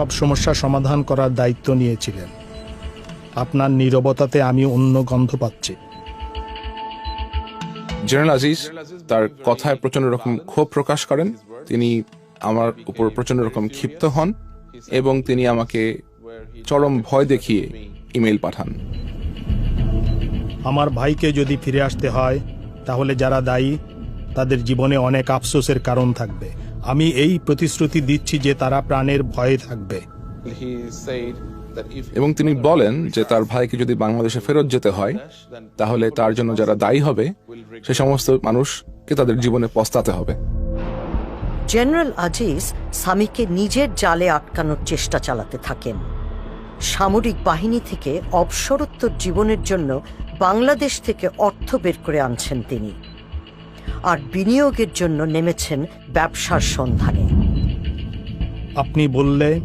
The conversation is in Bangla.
সব সমস্যা সমাধান করার দায়িত্ব নিয়েছিলেন। আপনার নীরবতাতে আমি অন্য গন্ধ পাচ্ছি। জেনারেল আজিজ তার কথায় প্রচণ্ড রকম ক্ষোভ প্রকাশ করেন। তিনি আমার উপর প্রচণ্ড রকম ক্ষিপ্ত হন এবং তিনি আমাকে চরম ভয় দেখিয়ে ইমেল পাঠান। আমার ভাইকে যদি ফিরে আসতে হয় তাহলে যারা দায়ী তাদের জীবনে অনেক আফসোসের কারণ থাকবে। আমি এই প্রতিশ্রুতি দিচ্ছি যে তারা প্রাণের ভয়ে থাকবে। এবং তিনি বলেন যে তার ভাইকে যদি বাংলাদেশে ফেরত যেতে হয় তাহলে তার জন্য যারা দায়ী হবে সে সমস্ত মানুষকে তাদের জীবনে পস্তাতে হবে। জেনারেল আজিজ স্বামীকে নিজের জালে আটকানোর চেষ্টা চালাতে থাকেন। সামরিক বাহিনী থেকে অবসরোত্তর জীবনের জন্য বাংলাদেশ থেকে অর্থ বের করে আনছেন তিনি। আর বিনিয়োগের জন্য নেমেছেন ব্যবসার সন্ধানে। আপনি বললে